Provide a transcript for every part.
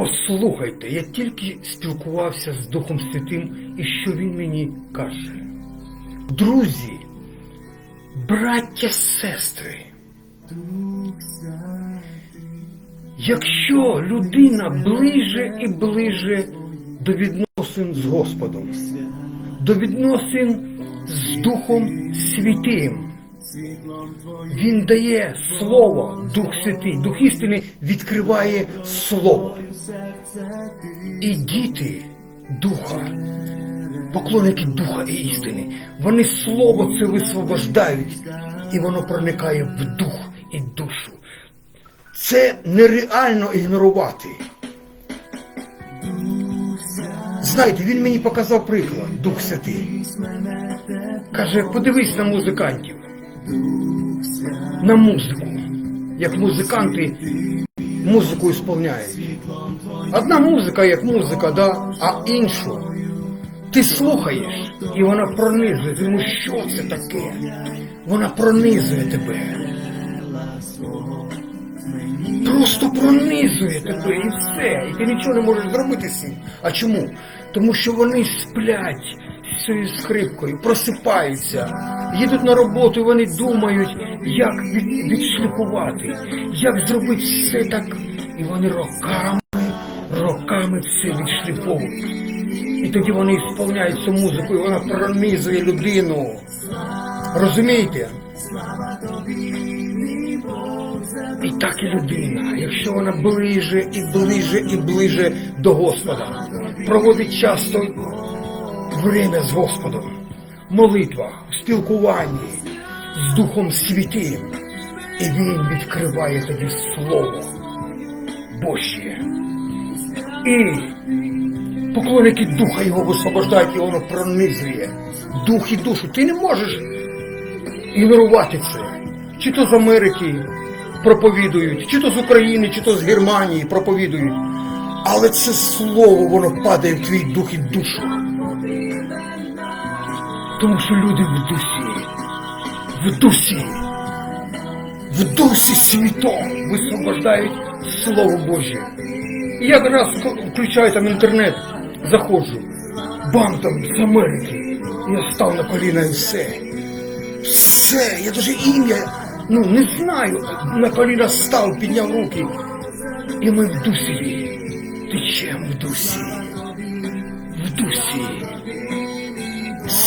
Послухайте, я тільки спілкувався з Духом Святим, і що він мені каже. Друзі, браття, сестри, якщо людина ближе і ближе до відносин з Господом, до відносин з Духом Святим, він дає слово, Дух Святий, Дух істини відкриває слово. І діти Духа, поклонники Духа і істини, вони слово це висвобождають, і воно проникає в дух і душу. Це нереально ігнорувати. Знаєте, він мені показав приклад, Дух Святий. Каже, подивись на музикантів, на музику, як музиканти музику ісполняють. Одна музика як музика, да, а іншу ти слухаєш, і вона пронизує. Думаєш, що це таке? Вона пронизує тебе. Просто пронизує тебе і все. І ти нічого не можеш зробити з цим. А чому? Тому що вони сплять цією скрипкою, просипаються, їдуть на роботу, і вони думають, як від- відшліфувати, як зробити все так. І вони роками, роками все відшліфовують. І тоді вони сповняють цю музику, і вона пронизує людину. Розумієте? І так і людина, якщо вона ближе і ближе і ближе до Господа, проводить часто время з Господом, в молитвах, в спілкуванні з Духом Святим, і Він відкриває тоді Слово Божє. І поклонники Духа його висвобождають, і воно пронизує дух і душу. Ти не можеш ігнорувати це. Чи то з Америки проповідують, чи то з України, чи то з Германії проповідують. Але це слово, воно падає в твій дух і душу. Тому що люди в дусі, в дусі, в дусі світом висвобождають Слово Боже. І я раз включаю там інтернет, заходжу, бам там з Америки. Я став на коліна і все. Все, я даже ім'я, ну не знаю. На коліна став, підняв руки. І ми в дусі. Течем в дусі.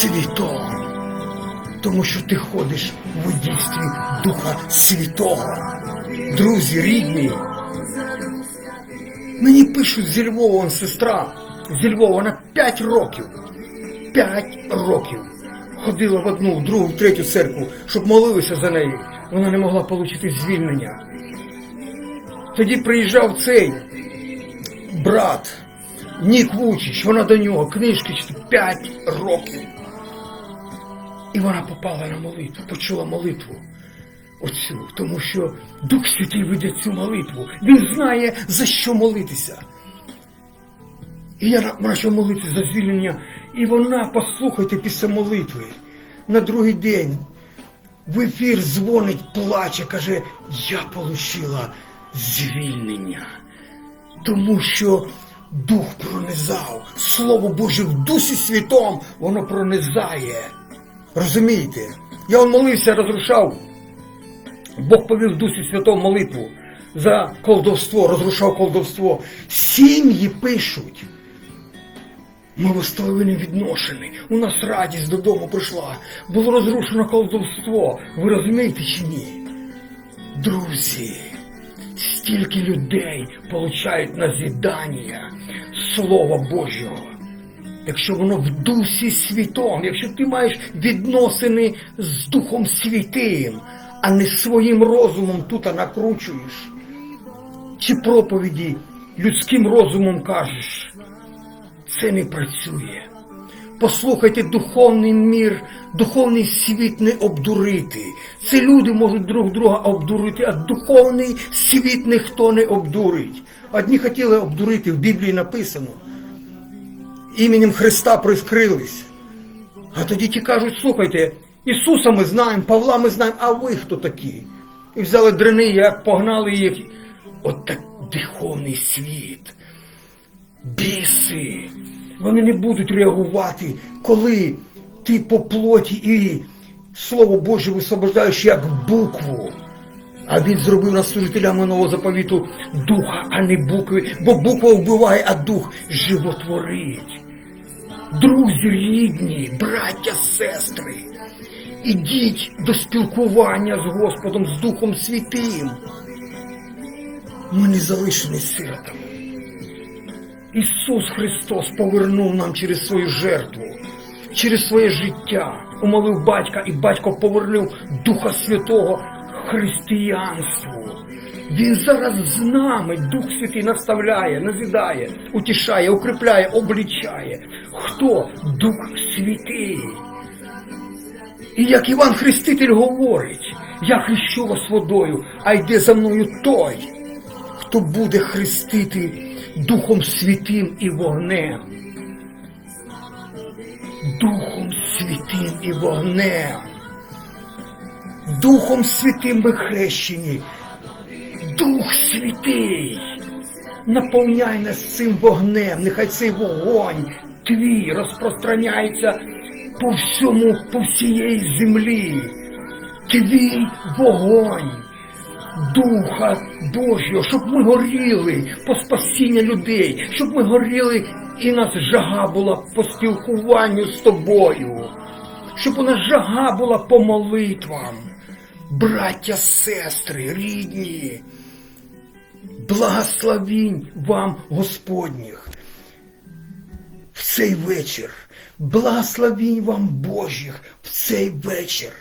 Світом. Тому що ти ходиш в дійстві Духа Святого. Друзі, рідні. Мені пишуть зі Львова, сестра зі Львова, вона 5 років. 5 років ходила в одну, в другу, в третю церкву, щоб молилися за неї. Вона не могла отримати звільнення. Тоді приїжджав цей брат Нік Вучич, вона до нього книжки читає 5 років. І вона попала на молитву, почула молитву. Оцю, тому що Дух Святий веде цю молитву. Він знає, за що молитися. І я почав молитися за звільнення. І вона, послухайте, після молитви, на другий день в ефір дзвонить, плаче, каже, я отримала звільнення. Тому що Дух пронизав, Слово Боже в Дусі Святом, воно пронизає. Розумієте? Я он молився, розрушав. Бог повів Дусі Святому молитву за колдовство, розрушав колдовство. Сім'ї пишуть. Ми восстановлені відношені. У нас радість додому прийшла. Було розрушено колдовство. Ви розумієте чи ні? Друзі, стільки людей получають назідання Слова Божого. Якщо воно в дусі світом, якщо ти маєш відносини з Духом Святим, а не своїм розумом тут накручуєш, чи проповіді людським розумом кажеш, це не працює. Послухайте, духовний мір, духовний світ не обдурити. Це люди можуть друг друга обдурити, а духовний світ ніхто не обдурить. Одні хотіли обдурити, в Біблії написано. Іменем Христа прискрились. А тоді ті кажуть, слухайте, Ісуса ми знаємо, Павла ми знаємо, а ви хто такі? І взяли дрини, як погнали їх. От так духовний світ. Біси. Вони не будуть реагувати, коли ти по плоті і Слово Боже висвобождаєш як букву. А він зробив нас служителями нового заповіту духа, а не букви, бо буква вбиває, а дух животворить. Друзі рідні, браття, сестри, ідіть до спілкування з Господом, з Духом Святим. Ми не залишені сиротами. Ісус Христос повернув нам через свою жертву, через своє життя, умолив батька, і батько повернув Духа Святого християнству. Він зараз з нами, Дух Святий наставляє, назидає, утішає, укріпляє, облічає. Хто? Дух Святий. І як Іван Хреститель говорить, я хрещу вас водою, а йде за мною той, хто буде хрестити Духом Святим і вогнем. Духом Святим і вогнем. Духом Святим ми хрещені. Дух Святий. Наповняй нас цим вогнем, нехай цей вогонь твій розпространяється по всьому, по всієї землі. Твій вогонь. Духа Божого, щоб ми горіли по спасіння людей, щоб ми горіли і нас жага була по спілкуванню з тобою, щоб у нас жага була по молитвам. Браття, сестри, рідні, благословінь вам Господніх в цей вечір, благословінь вам Божих в цей вечір.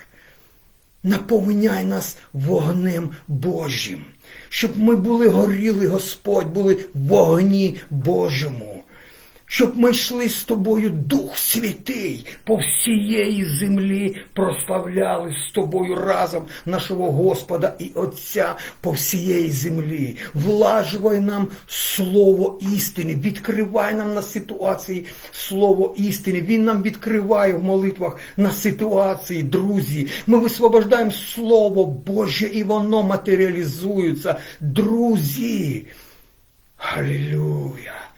Наповняй нас вогнем Божим, щоб ми були горіли, Господь, були в вогні Божому, щоб ми йшли з тобою, Дух Святий, по всієї землі прославляли з тобою разом нашого Господа і Отця по всієї землі. Влажувай нам слово істини, відкривай нам на ситуації слово істини. Він нам відкриває в молитвах на ситуації, друзі. Ми висвобождаємо Слово Боже, і воно матеріалізується. Друзі. Халілюя!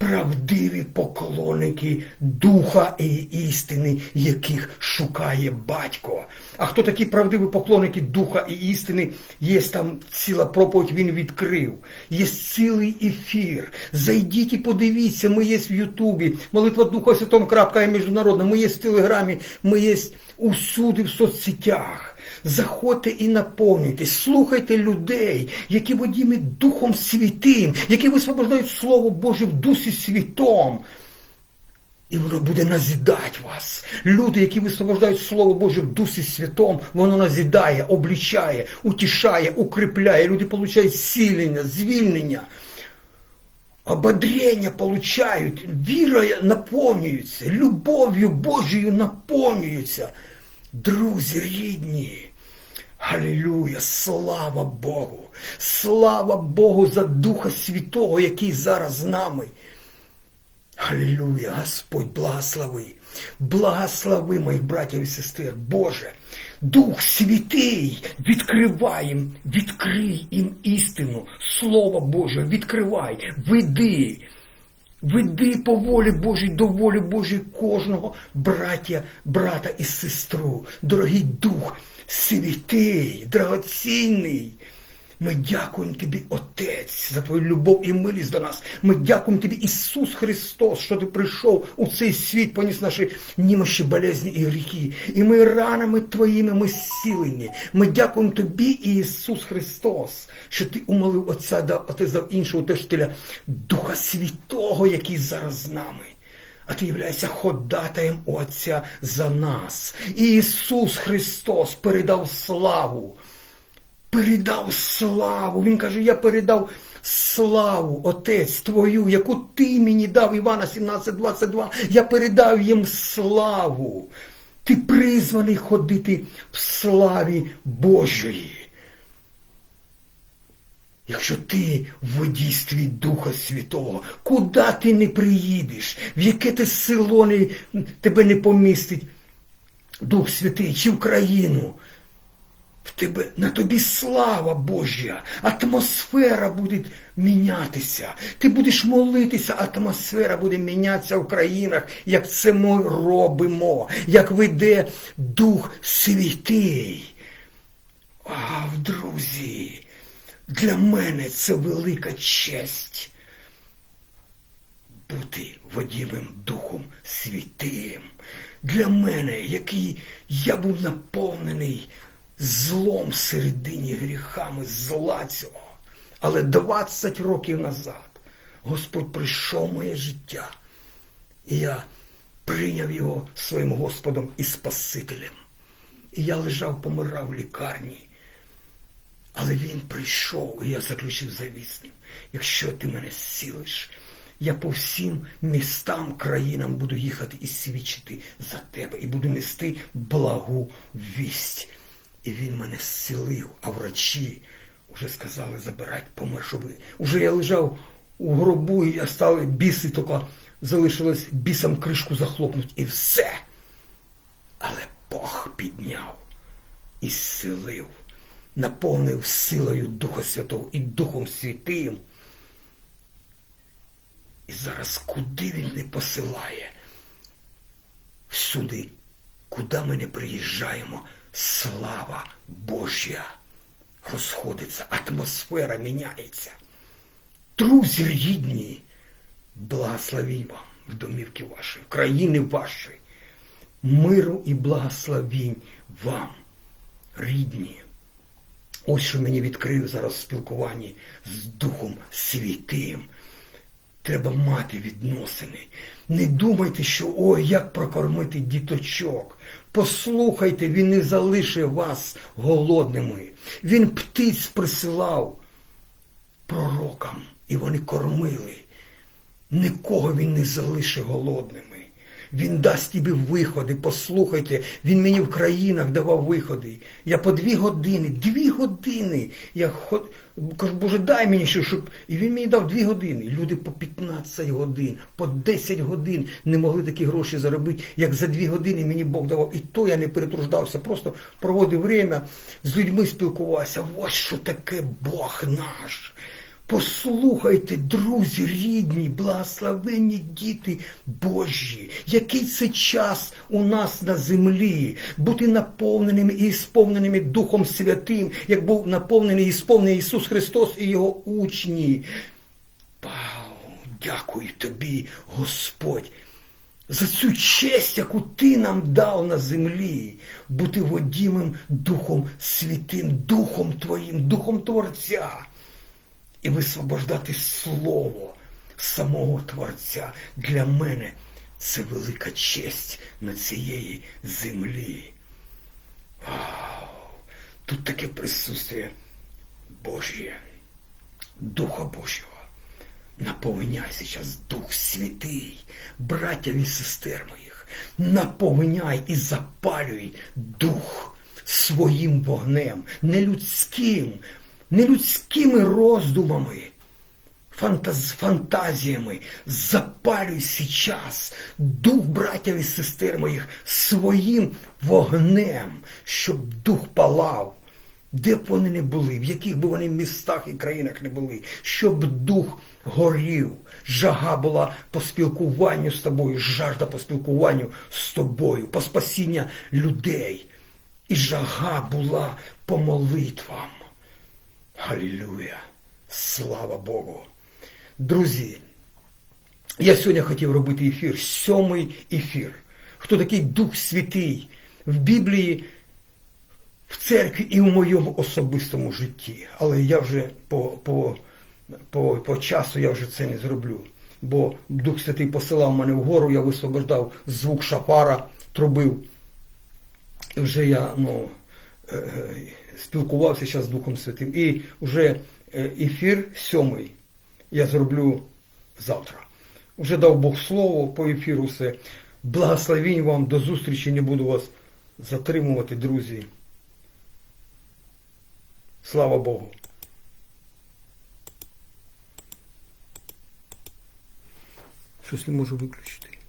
Правдиві поклонники духа і істини, яких шукає батько. А хто такі правдиві поклонники духа і істини? Є там ціла проповідь, він відкрив. Є цілий ефір. Зайдіть і подивіться, ми є в Ютубі. Молитва Духа Святом крапка міжнародна. Ми є в Телеграмі, ми є усюди в соцсетях. Заходьте і наповнюйтесь, слухайте людей, які водіми Духом Святим, які висвобождають Слово Боже в Дусі Святом. І воно буде назідати вас. Люди, які висвобождають Слово Боже в Дусі Святом, воно назідає, облічає, утішає, укріпляє. Люди получають зцілення, звільнення. Ободрення получають, вірою наповнюються, любов'ю Божою наповнюються. Друзі рідні, Халілюя, слава Богу! Слава Богу за Духа Святого, який зараз з нами. Халілюя, Господь, благослови, благослови моїх братів і сестер, Боже, Дух Святий, відкривай їм, відкрий їм істину, Слово Боже, відкривай, веди. Веди по волі Божій до волі Божій кожного браття, брата і сестру. Дорогий Дух святий, драгоцінний. Ми дякуємо тобі, Отець, за твою любов і милість до нас. Ми дякуємо тобі, Ісус Христос, що ти прийшов у цей світ, поніс наші німощі, болезні і гріхи. І ми ранами твоїми ми зцілені. Ми дякуємо тобі, Ісус Христос, що ти умолив Отця, дав, Отець дав іншого утешителя, Духа Святого, який зараз з нами. А ти являєшся ходатаєм Отця за нас. І Ісус Христос передав славу передав славу. Він каже, я передав славу, Отець Твою, яку ти мені дав, Івана 17, 22. Я передав їм славу. Ти призваний ходити в славі Божої. Якщо ти в водійстві Духа Святого, куди ти не приїдеш, в яке ти село не, тебе не помістить Дух Святий чи в країну, в тебе на тобі слава Божя, атмосфера буде мінятися. Ти будеш молитися, атмосфера буде мінятися в країнах, як це ми робимо, як веде Дух Святий. А, друзі, для мене це велика честь бути водімим Духом Святим. Для мене, який я був наповнений злом всередині гріхами зла цього. Але 20 років назад Господь прийшов в моє життя, і я прийняв його своїм Господом і Спасителем. І я лежав, помирав в лікарні. Але він прийшов, і я заключив завіт з ним. Якщо ти мене зцілиш, я по всім містам, країнам буду їхати і свідчити за тебе, і буду нести благу вість. І він мене зцілив, а врачі вже сказали, забирать, помер, щоб... Уже я лежав у гробу, і я стали біси, тільки залишилось бісом кришку захлопнути, і все. Але Бог підняв і зцілив, наповнив силою Духа Святого і Духом Святим. І зараз куди він не посилає? Всюди, куди ми не приїжджаємо, слава Божя розходиться, атмосфера міняється. Друзі рідні, благословінь вам в домівки ваші, в країни ваші, миру і благословінь вам, рідні. Ось що мені відкрив зараз в спілкуванні з Духом Святим. Треба мати відносини. Не думайте, що ой, як прокормити діточок. Послухайте, він не залишив вас голодними. Він птиць присилав пророкам, і вони кормили. Нікого він не залишив голодними. Він дасть тобі виходи. Послухайте, він мені в країнах давав виходи. Я по дві години, дві години. Я ход... кажу, Боже, дай мені ще, щоб. І він мені дав дві години. Люди по 15 годин, по 10 годин не могли такі гроші заробити, як за дві години мені Бог давав. І то я не перетруждався, просто проводив время, з людьми спілкувався. Ось що таке Бог наш. Послухайте, друзі, рідні, благословенні діти Божі, який це час у нас на землі, бути наповненими і сповненими Духом Святим, як був наповнений і сповнений Ісус Христос і Його учні. Пау, дякую тобі, Господь, за цю честь, яку ти нам дав на землі, бути водімим Духом Святим, Духом Твоїм, Духом Творця і висвобождати слово самого Творця. Для мене це велика честь на цієї землі. Вау! Тут таке присутствие Божє, Духа Божого. Наповняй сейчас Дух Святий, братів і сестер моїх, наповняй і запалюй Дух своїм вогнем, не людським, не людськими роздумами, фантаз, фантазіями. Запалюй сейчас дух братів і сестер моїх своїм вогнем, щоб дух палав. Де б вони не були, в яких би вони містах і країнах не були, щоб дух горів, жага була по спілкуванню з тобою, жажда по спілкуванню з тобою, по спасіння людей. І жага була по молитвам. Халілюя! Слава Богу! Друзі, я сьогодні хотів робити ефір, сьомий ефір. Хто такий Дух Святий в Біблії, в церкві і в моєму особистому житті. Але я вже по, по, по, по часу я вже це не зроблю. Бо Дух Святий посилав мене вгору, я висвобождав звук шафара, трубив. І вже я ну, спілкувався зараз з Духом Святим. І вже е, ефір сьомий я зроблю завтра. Вже дав Бог слово по ефіру все. Благословінь вам, до зустрічі, не буду вас затримувати, друзі. Слава Богу. Щось не можу виключити.